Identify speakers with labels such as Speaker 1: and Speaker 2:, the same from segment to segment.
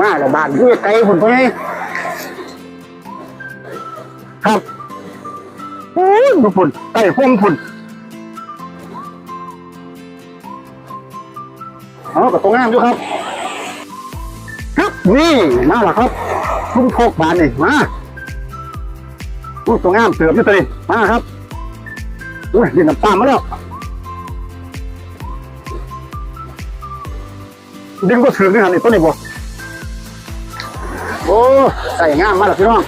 Speaker 1: มาแล้วบ้านอยู่อไกลพุ่นไปครับโอ้ยดูพุ่นใต้ห้องพุ่นเอากับตรงงามอยู่ครับ ครับนี่มาแล้วครับคุ้มโคกบานนี่มาอู้ตรงงามเสือบอยู่ตัวนี้มาครับอุ้ยเรียนน้ำตาลมาแล้ว ดึงก็ถึงนี่ฮะนี่ต้นนี้บ่โอ้ใส่งามมากเลยพี่น้อง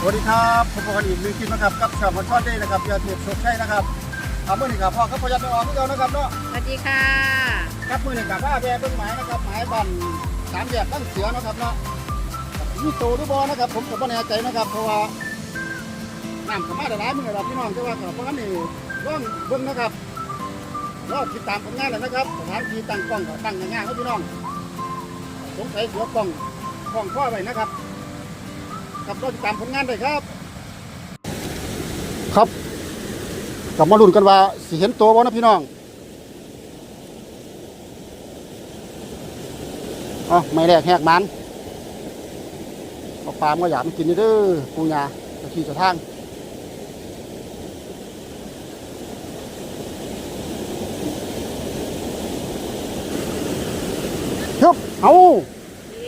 Speaker 1: สวัสดีครับผมพอดีลืมกินนะครับกับชาวมันทอดได้นะครับยาเทียบโชคชัยนะครับทำเมื่อนี้ครับพ่อครับพยัญชนะออกนี่เรานะครับเนาะ
Speaker 2: สวัสดีค่ะ
Speaker 1: ครับมือนี่กับว่าแบเบิ้งหมายนะครับหมายบันสามแยกตั้งเสือนะครับเนาะ มีโตหรือบอนะครับ ผมก็ไม่แน่ใจนะครับ เพราะว่าน้ำสามารถหลายมือเราพี่น้องแต่ว่ากับเพราะงั้นนี่ร่องเบิ้งนะครับรอติดตามผลงานเลยนะครับสถานที่ตั้งกล้องก็ตั้งง่ายๆครับพี่น้องสงสัยเสือกล้องกล้องพ่อไว้นะครับกับรอติดตามผลงานเลยครับ ครับกลับมาลุ้นกันว่าสิเห็นตัวบ่นะพี่น้องอ๋อไม่แรกแหกมัน ปลามาอยากมันกินนี่เด้อปูยาตะขี้จะทางฮึบเอา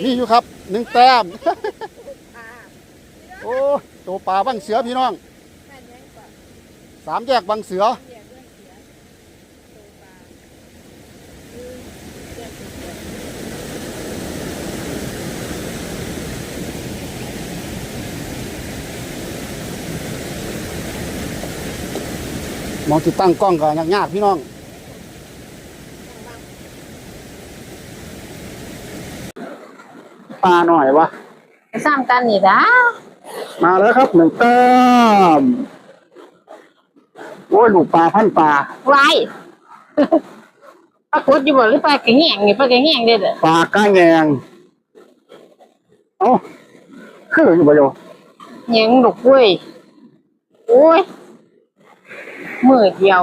Speaker 1: นี่อยู่ครับหนึ่งแต้ม โอ้ตัวปลาบังเสือพี่น้องสามแยกบังเสือ มองติดตั้งกล้องก็ยากๆพี่น้อง ปลาหน่อยวะ
Speaker 2: สร้างกันนี่นะ
Speaker 1: มาแล้วครับหนึ่งแต้มโอ้ยลูกปลาพันปลา
Speaker 2: ไว้ปรากฏอยู่บ่หรือปลากระแหงนี่ปลากระแหงเด้อ
Speaker 1: ปลาก้างแงงเอ้าคืออยู่บ่โย
Speaker 2: แหงลูกเว้ยโอ้ย มือเดียว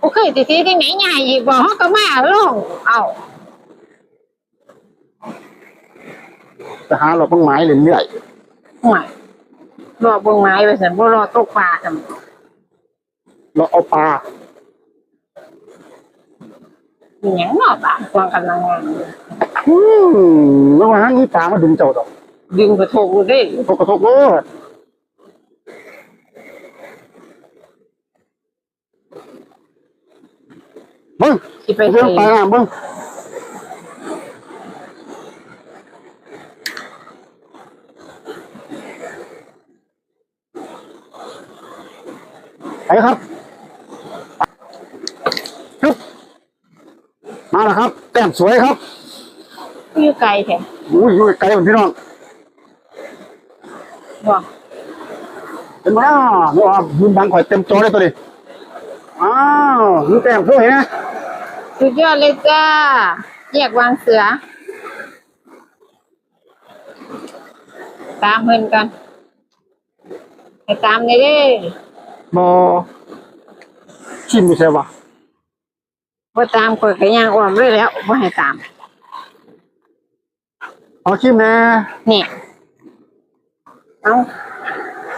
Speaker 2: โอเคสิสิที่ไหนใหญ่อีกบ่เฮาก็มาลงเอา
Speaker 1: จะหาเราเพิ่งไม้เรื่อย
Speaker 2: ห่วยรอเบิ่งไม้ไปซั่นบ่รอตกปลาซั่น
Speaker 1: ๆเราเอาปลา
Speaker 2: มีหยังเนาะบาดควงกันลังงาน
Speaker 1: อืมระหว่างนี้ปลามาดึงเจ้าดอก
Speaker 2: ดึงกระทงเด้
Speaker 1: ทกกระทกโลด เบิ้ง
Speaker 2: สิไป
Speaker 1: เรื่อง
Speaker 2: ใส่
Speaker 1: ปลาน้ำเบิ้งไปครับฮึบมาแล้วครับแต้มสวยครับ
Speaker 2: อยู่ไกลแท้
Speaker 1: อุ้ยอยู่ไกลเหมือนพี่น้อง
Speaker 2: บ่
Speaker 1: เห็นไหมอะนี่ว่ายืนบังข่อยเต็มจอเลยตัวนี้อ้าวมีแต้มสวยนะ
Speaker 2: สุดยอดเลยจ้าแยกวางเสือ ตามเพิ่นกันให้ตามเลยเด้
Speaker 1: บอชิมไม่ใช่ปะ
Speaker 2: บ่ตามข่อยก็ย่างอ้อมเลยแล้วบ่ให้ตาม
Speaker 1: เอาชิมแน่
Speaker 2: นี่เอา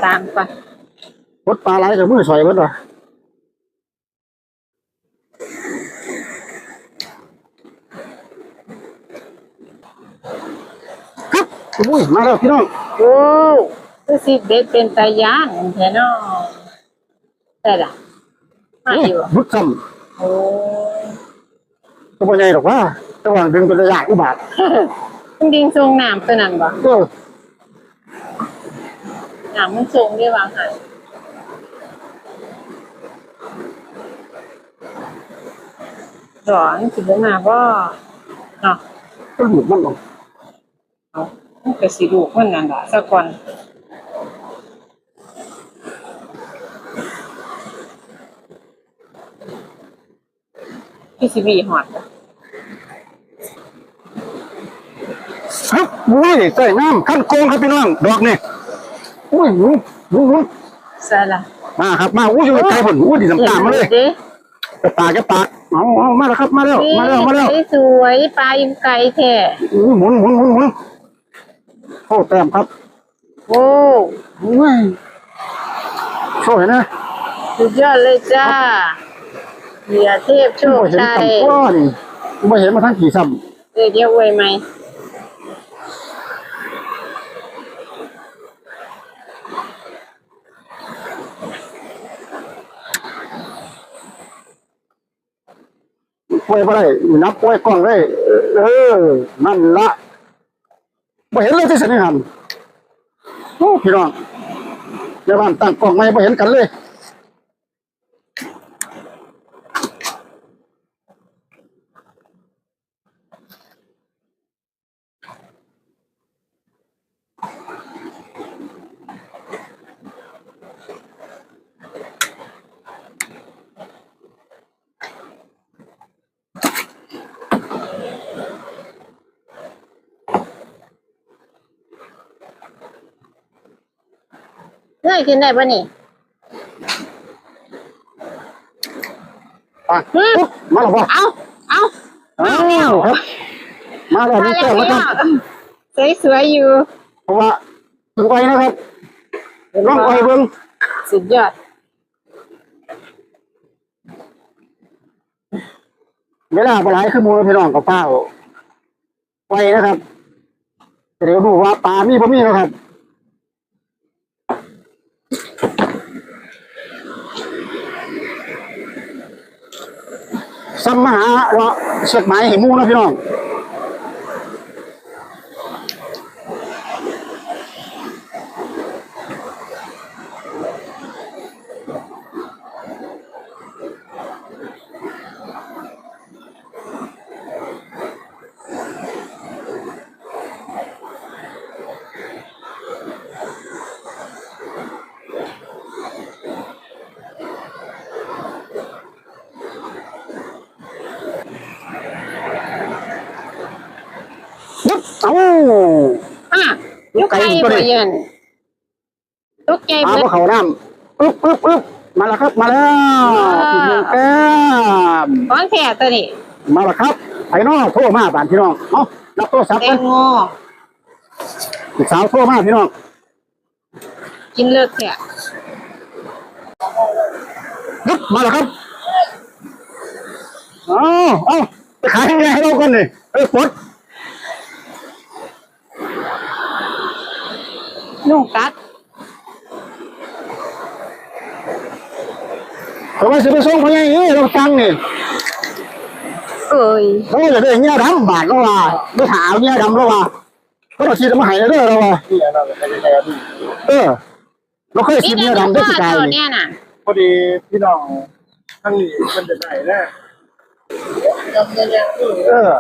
Speaker 2: ตามก่อน
Speaker 1: รถปลาไหลกับมือสอยเบิดวะครับ อุ้ยมาแล้วพี่น้อง
Speaker 2: โอ้คือสิเด็ดเป็นตาย่างแท้เนาะแต่ล่ะมาอยู่บ่
Speaker 1: บึกค
Speaker 2: โอ้ำ
Speaker 1: ตัวใหญ่หรอกว่าระหว่างดึงเป็นระยะอุบาท
Speaker 2: มันดิงทรงน้ำตัวนั้นบ่
Speaker 1: ก็
Speaker 2: น้ำมันทรงได้วางหันดอนสิบ่มาบ่เนาะ
Speaker 1: ก็หลุดมันลง
Speaker 2: เอามัน ก็สิลูกมันนั่นล่ะซะก่อนพี่สิบีหอดบ่
Speaker 1: ครับอุ้ยใส่น้ำขั้นโกงครับพี่น้องดอกนี่อุ้ยหนูหนูหนู
Speaker 2: สละ
Speaker 1: มาครับมาอุ้ยอยู่ไกลผลอุ้ยดีน้ำตาลมาเลย
Speaker 2: ดิ
Speaker 1: กระปากกระปากเอาเอามาแล้วครับมาแล้วมาแล้วมาแล้ว
Speaker 2: สวยๆปลาอิมไก่แท้
Speaker 1: อุ้ยหมุนหมุนหมุนหมุน โอ้แต้มครับ
Speaker 2: โอ้
Speaker 1: อุ้ยโชว์เห็นไหม
Speaker 2: สุดยอดเลยจ้าเหยียเทพโชค
Speaker 1: เห็น
Speaker 2: ชัย
Speaker 1: ต่ำก้อนไม่เห็นมาทั้งกี่ซ้
Speaker 2: เดี๋ยวเดี๋ยวไว้ไหมำ
Speaker 1: ป่วยไปได้นับป่วยกล้องได้ เออ นั่นละ บ่เห็นเลยที่สนิหันโอ้พี่น้องในบ้านตั้งกล้องไม่ไม่เห็นกันเลย
Speaker 2: ฮ้ยกินได้ปะนี่
Speaker 1: อะปุ๊บมาแล้วพ่อ
Speaker 2: เอาเอา
Speaker 1: อ้าวครับมาแล้ว
Speaker 2: มา
Speaker 1: นี่
Speaker 2: แล้
Speaker 1: แก้
Speaker 2: ว
Speaker 1: วแล้วครับ
Speaker 2: สวยๆอยู่
Speaker 1: เพราะว่าถึงไปนะครับลองไปเบิ่ง
Speaker 2: สุดยอด
Speaker 1: เวลาปลาไหลขึ้นมูลพี่น้องกับเป้าไปนะครับเดี๋ยวดูว่าปลามีบ่มีนะครับ ซ้ำมหาเราะเชือกไม้เห็นมูนะพี่น้อง ยึบเอ้า
Speaker 2: อะ ลูกไก่บ่เยินลูกใจ
Speaker 1: ปลา
Speaker 2: เบิด
Speaker 1: พวกเขาน้ำอึ๊บอึ๊บอึ๊บมาแล้วครับมาแล้ว
Speaker 2: ว้าว
Speaker 1: อีกหนึ่งแก้ม
Speaker 2: ของแท้ตัวนี้
Speaker 1: มาแล้วครับไอ้น้องโทรมาบ้านพี่น้องเนาะรับโทรศัพท์
Speaker 2: แต
Speaker 1: กั
Speaker 2: ง
Speaker 1: น
Speaker 2: โม
Speaker 1: ลูกสาวโทรมาพี่น้อง
Speaker 2: กินเลิกแท้
Speaker 1: ยึบมาแล้วครับเอาเอาไปขายให้ให้เราก่อนเลยเอ้ยปลด
Speaker 2: นุ่งกัด
Speaker 1: แต่ว่าสิไปส่งพญานี้เราฟังนี่
Speaker 2: เอ้ย
Speaker 1: เราจะได้เงี้ยดำบาทแล้วว่าไม่ถามเงี้ยดำแล้วว่าก็เราคิดมาใหายเด้อเราว่าเออเราเคยคิดเงี้ยดำได้
Speaker 2: พ่
Speaker 1: ส
Speaker 2: อกา
Speaker 1: ย
Speaker 2: เจ้า
Speaker 1: นี่
Speaker 2: เนี่ยน่ะ
Speaker 3: พอดีพี่น้องทั้งนี้มันจะได้แน่จำได้ยัง
Speaker 1: เออ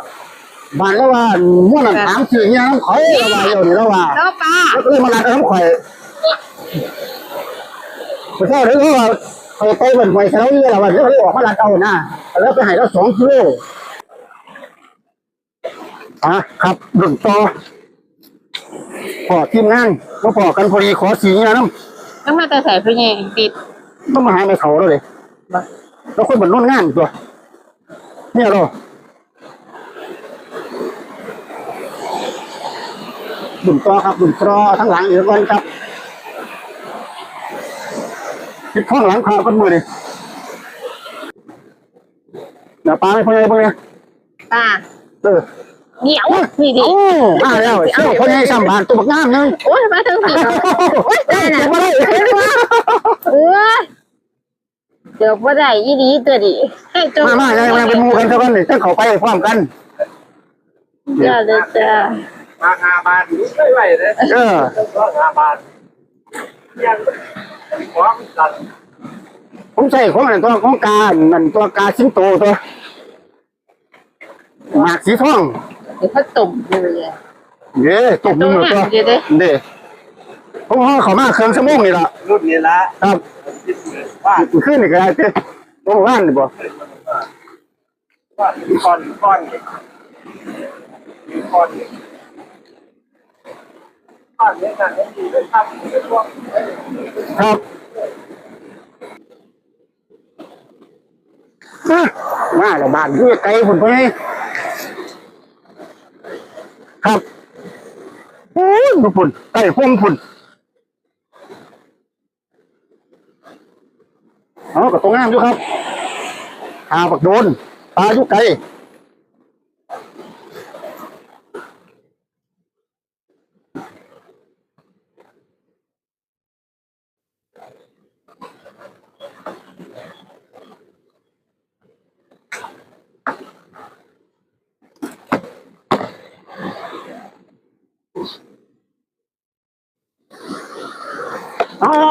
Speaker 1: บานแล้วว่าม่วนนถามสื่อเงี้ยน้ำข่อยเราว่าอยู่นี่แล้วว่า
Speaker 2: แล้วปลา
Speaker 1: แล้วก็เลยมาลัดเอาน้ำข่อยไม่ใช่หรือว่าเขาไปเหมือนข่อยเขาเนี่ยแหละว่าเดี๋ยวเขาเลยออกมาลัดเอาหน้าแล้วไปใหายเราสองกิโลอะครับดุนต่อพอทีมงานมาพอกันพอดีขอสีเงี้ยน้ำ
Speaker 2: ต้องมาแต่ใส่พี่เนี่ยติด
Speaker 1: ต้องมาหาในเขาแล้วเลยแล้วคนเหมือนนอนงานตัวเนี่ยเรา ดุ่มตอครับดุ่มตอทั้งหลังอีกวันครับคิดข้างหลังขากันมือดิเดี๋ยวปลาไม่พอใจพวกเนี้ย
Speaker 2: ปลา
Speaker 1: เออ
Speaker 2: เหนียวนี่ดิ
Speaker 1: โอ้มาแล้วเชี่ยวพอใจสามบาทตัวบักงามนึง
Speaker 2: โอ้ยมาทั้งสี่โอ้ยได้น่ะ
Speaker 1: มาได้
Speaker 2: เห็นว่าเออเดี๋ยวบ่ได้ยี่ดีตัวดิให้จง
Speaker 1: มามายังยังเป็นหมูกันเท่ากันเลยต้องเขาไปพร้อมกัน
Speaker 2: อย่าเลยจ้า
Speaker 3: มาหาบาทไม่ไหวเลย
Speaker 1: เออ
Speaker 3: ก็หาบาทยังของตัด
Speaker 1: ผมใส่ของอันตัวของกานั่นตัวกาสิงโตตัวหมากสีทอง
Speaker 2: เดี๋ยวเขาตุ่มเลย
Speaker 1: เด้ตบมือตัว
Speaker 2: เดี๋ยวเด้
Speaker 1: เด้ผมว่าเขามาเครื่องชั่วโมงนี่ละ
Speaker 3: รุ่นนี้ละ
Speaker 1: ครับ
Speaker 3: คิดเหมือนว่า
Speaker 1: ขึ้นอีกแล้วเจ้ผมว่านนี่บ่
Speaker 3: ว่าก้อนก้อนก้อน
Speaker 1: ครับมามาแล้วบ้านอยู่ไกลพุ่นไปครับโอ้ยดูพุ่นใกล้ห้องพุ่นเอากับตรงงามอยู่ครับหาบักโดนปลาอยู่ไกล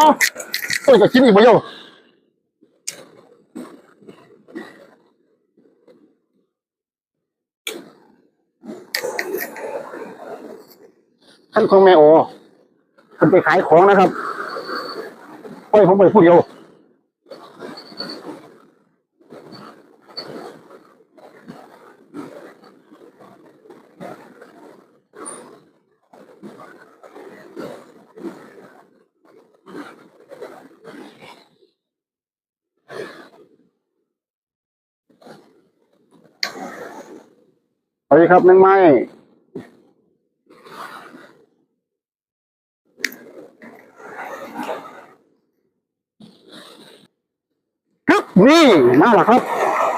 Speaker 1: อ๋อโอ้ยจะกินอีกบ่โยท่านของแม่โอคนไปขายของนะครับโอ้ยผมไปผู้เดียว สวัสดีครับนางไม้ครับนี่มาแล้วครับ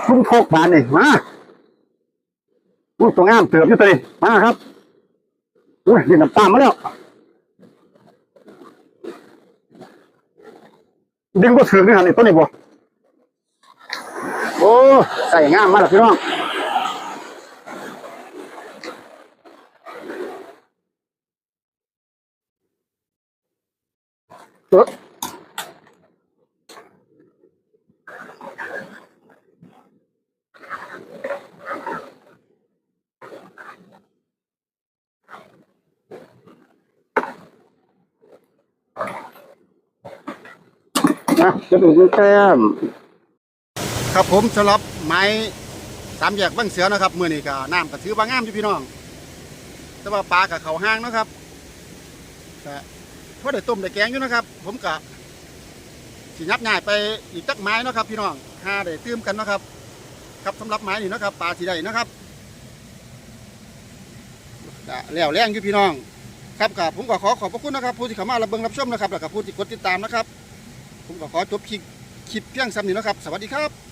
Speaker 1: คุณโคกบานนี่มาอุ้ยตัวงามเติบอยู่ตัวนี้มาครับอุ้ยนี่น้ำตาลมาแล้วดึงก็ถึงนี่ฮะนี่ต้นนี้บ่โอ้ใส่งามมากเลยพี่น้องเออ นะจะดูแต้มครับผมสำหรับไม้สามแยกบ้างเสือนะครับเมื่อนี้ก็น้ำก็ถือว่างงามอยู่พี่น้อง แต่ว่าปลากับเขาห้างนะครับแต่ พอได้ต้มได้แกงอยู่นะครับ ผมก็สิยับง่ายไปอีกจักไม้นะครับ พี่น้องหาได้ตื้มกันนะครับ ครับสำหรับไม้นี่นะครับปลาสีใดนะครับแล้วแรงอยู่พี่น้องครับกับผมก็ขอขอบพระคุณนะครับผู้ที่เข้ามารับเบิ่งรับชมนะครับ แล้วก็ผู้ที่กดติดตามนะครับ ผมก็ขอจบคลิปคลิปเพียงซ้ำนี้นะครับ สวัสดีครับ